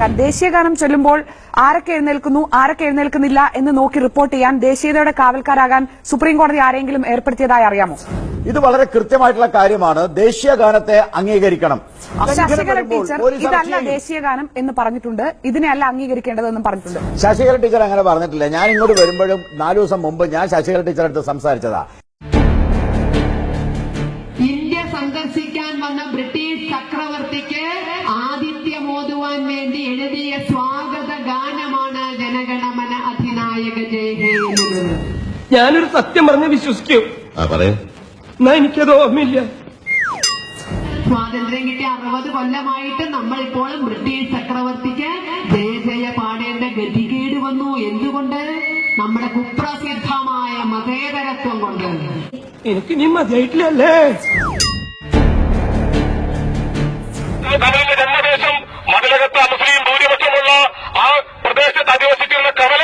കാരണം ദേശീയഗാനം ചൊല്ലുമ്പോൾ ആരൊക്കെ എഴുന്നേൽക്കുന്നു ആരൊക്കെ എഴുന്നേൽക്കുന്നില്ല എന്ന് നോക്കി റിപ്പോർട്ട് ചെയ്യാൻ ദേശീയതയുടെ കാവൽക്കാരാകാൻ സുപ്രീം കോടതി ആരെങ്കിലും ഏർപ്പെടുത്തിയതായി അറിയാമോ? ഇത് വളരെ കൃത്യമായിട്ടുള്ള കാര്യമാണ്. ദേശീയ ഗാനത്തെ അംഗീകരിക്കണം ശശികല ടീച്ചർ ഇതല്ല ദേശീയ ഗാനം ദേശീയഗാനം എന്ന് പറഞ്ഞിട്ടുണ്ട്. ഇതിനെയല്ല അംഗീകരിക്കേണ്ടതെന്നും പറഞ്ഞിട്ടുണ്ട്. ശശികല ടീച്ചർ അങ്ങനെ പറഞ്ഞിട്ടില്ല. ഞാൻ ഇങ്ങോട്ട് വരുമ്പോഴും നാലു ദിവസം മുമ്പ് ഞാൻ ശശികല ടീച്ചറെ അടുത്ത് സംസാരിച്ചതാ. ഓതുവാൻ വേണ്ടി എഴുതിയ സ്വാഗത ഗാനമാണ് ജനഗണമന അധിനായക ജയ ഹേ എന്നുള്ളത്. ഞാനൊരു സത്യം പറഞ്ഞ് വിശ്വസിക്കൂ. ആ പറയൂ. എന്നാ എനിക്കത് ഓർമ്മയില്ല. സ്വാതന്ത്ര്യം കിട്ടിയ അറുപത് കൊല്ലമായിട്ട് നമ്മൾ ഇപ്പോഴും ബ്രിട്ടീഷ് ചക്രവർത്തിക്ക് ജയ ജയ പാടേണ്ട ഗതികേട് വന്നു. എന്തുകൊണ്ട്? നമ്മുടെ കുപ്രസിദ്ധമായ മതേതരത്വം കൊണ്ട്. എനിക്ക് നീ മതിയായിട്ടില്ലല്ലേ മതിലകത്ത് മുസ്ലിം ഭൂരിപക്ഷമുള്ള ആ പ്രദേശത്ത് അധിവസിക്കുന്ന കമൽ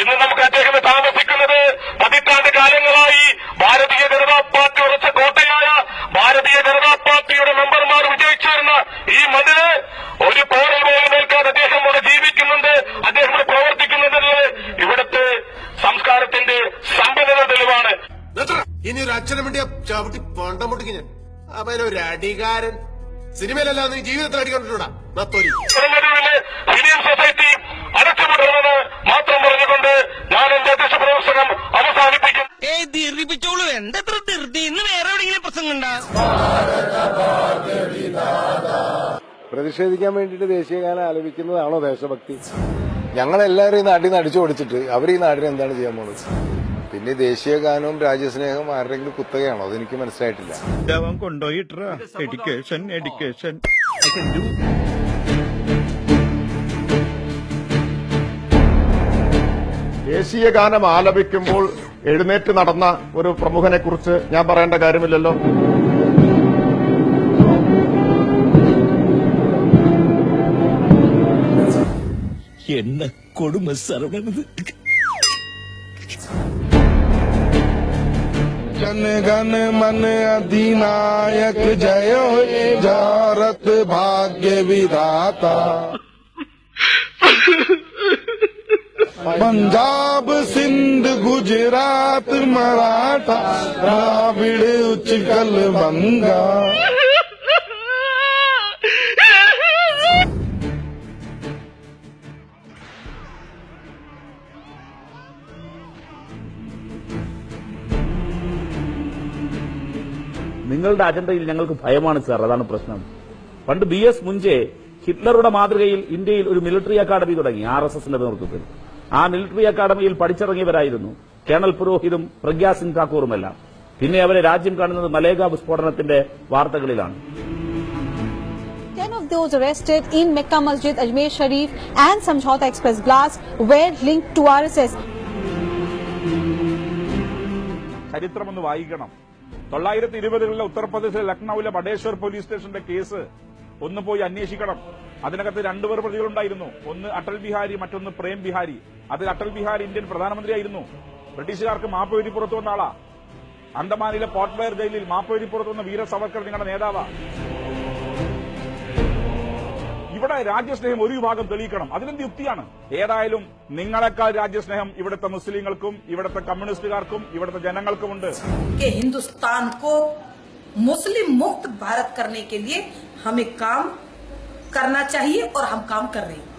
ഇന്ന് നമുക്ക് അദ്ദേഹം താമസിക്കുന്നത് പതിറ്റാണ്ട് കാലങ്ങളായി ഭാരതീയ ജനതാ പാർട്ടി ഉറച്ച കോട്ടയായ ഭാരതീയ ജനതാ പാർട്ടിയുടെ മെമ്പർമാർ വിജയിച്ചു വരുന്ന ഈ മതിൽ ഒരു പോറൽ പോലും ഏൽക്കാതെ അദ്ദേഹം ഇവിടെ ജീവിക്കുന്നുണ്ട് അദ്ദേഹം ഇവിടെ പ്രവർത്തിക്കുന്നുണ്ടെന്നത് ഇവിടുത്തെ സംസ്കാരത്തിന്റെ സമ്പന്നത തെളിവാണ്. ഇനി ഒരു അച്ഛനും വേണ്ടി ചവിട്ടി പണ്ടം പൊട്ടിക്ക് ഞാൻ അവനൊരു അടികാരൻ സിനിമയിലല്ല നീ ജീവിതത്തിൽ അടിക്കൊണ്ടിട്ടുണ്ടാ നത്തോലി. ഫിലിം സൊസൈറ്റി അടച്ചുപൂട്ടണമെന്ന് മാത്രം പറഞ്ഞുകൊണ്ട് ഞാൻ എന്റെ അധ്യക്ഷ പ്രവർത്തനം അവസാനിപ്പിക്കും ദീർഘിപ്പിച്ചോളൂ ധൃതി ഇന്ന് വേറെ എവിടെയെങ്കിലും പ്രസംഗം പ്രതിഷേധിക്കാൻ വേണ്ടിയിട്ട് ദേശീയഗാനം ആലപിക്കുന്നതാണോ ദേശഭക്തി? ഞങ്ങളെല്ലാവരും ഈ നാട്ടിൽ നിന്ന് അടിച്ചു ഓടിച്ചിട്ട് അവർ ഈ നാടിന് എന്താണ് ചെയ്യാൻ പോകുന്നത് പിന്നെ ദേശീയ ഗാനവും രാജ്യസ്നേഹവും ആരുടെങ്കിലും കുത്തകയാണോ? അതെനിക്ക് മനസ്സിലായിട്ടില്ല. എഡ്യൂക്കേഷൻ എഡ്യൂക്കേഷൻ ദേശീയ ഗാനം ആലപിക്കുമ്പോൾ എഴുന്നേറ്റ് നടന്ന ഒരു പ്രമുഖനെ കുറിച്ച് ഞാൻ പറയേണ്ട കാര്യമില്ലല്ലോ. എന്ന കൊടുമ സർവണത് जन गण मन अधिनायक जय हो जारत भाग्य विधाता। पंजाब सिंध गुजरात मराठा, द्राविड़ उच्चकल बंगा। നിങ്ങളുടെ അജണ്ടയിൽ ഞങ്ങൾക്ക് ഭയമാണ് സാർ അതാണ് പ്രശ്നം. പണ്ട് ബി എസ് മുൻജേ ഹിറ്റ്ലറുടെ മാതൃകയിൽ ഇന്ത്യയിൽ ഒരു മിലിറ്ററി അക്കാദമി തുടങ്ങി ആർ എസ് എസിന്റെ നേതൃത്വത്തിൽ. ആ മിലിറ്ററി അക്കാദമിയിൽ പഠിച്ചിറങ്ങിയവരായിരുന്നു കേണൽ പുരോഹിതും പ്രഗ്യാ സിംഗ് ഠാക്കൂറുമെല്ലാം പിന്നെ അവരെ രാജ്യം കാണുന്നത് മലേഗാവ് സ്ഫോടനത്തിന്റെ വാർത്തകളിലാണ്. 10 of those arrested in Mecca Masjid, Ajmer Sharif and Samjhauta Express blast were linked to RSS. ചരിത്രമൊന്ന് വായിക്കണം. തൊള്ളായിരത്തി ഇരുപതുകളിലെ ഉത്തർപ്രദേശിലെ ലക്നൌവിലെ ബഡേശ്വർ പോലീസ് സ്റ്റേഷന്റെ കേസ് ഒന്ന് പോയി അന്വേഷിക്കണം. അതിനകത്ത് രണ്ടുപേർ പ്രതികളുണ്ടായിരുന്നു. ഒന്ന് അടൽ ബിഹാരി മറ്റൊന്ന് പ്രേം ബിഹാരി. അതിൽ അടൽ ബിഹാരി ഇന്ത്യൻ പ്രധാനമന്ത്രിയായിരുന്നു. ബ്രിട്ടീഷുകാർക്ക് മാപ്പ് എഴുതി പുറത്തു വന്ന ആളാ. അന്തമാനിലെ പോർട്ട് ബ്ലെയർ ജയിലിൽ മാപ്പ് എഴുതി പുറത്തു വന്ന വീര സവർക്കർ നിങ്ങളുടെ നേതാവാ. ഇവിടെ രാജ്യസ്നേഹം ഒരു വിഭാഗം തെളിയിക്കണം അതിനെന്ത് യുക്തിയാണ് ഏതായാലും നിങ്ങളെക്കാൾ രാജ്യസ്നേഹം ഇവിടുത്തെ മുസ്ലിങ്ങൾക്കും ഇവിടുത്തെ കമ്മ്യൂണിസ്റ്റുകാർക്കും ഇവിടുത്തെ ജനങ്ങൾക്കുമുണ്ട് कि हिंदुस्तान को मुस्लिम मुक्त भारत करने के लिए हमें काम करना चाहिए और हम काम कर रहे हैं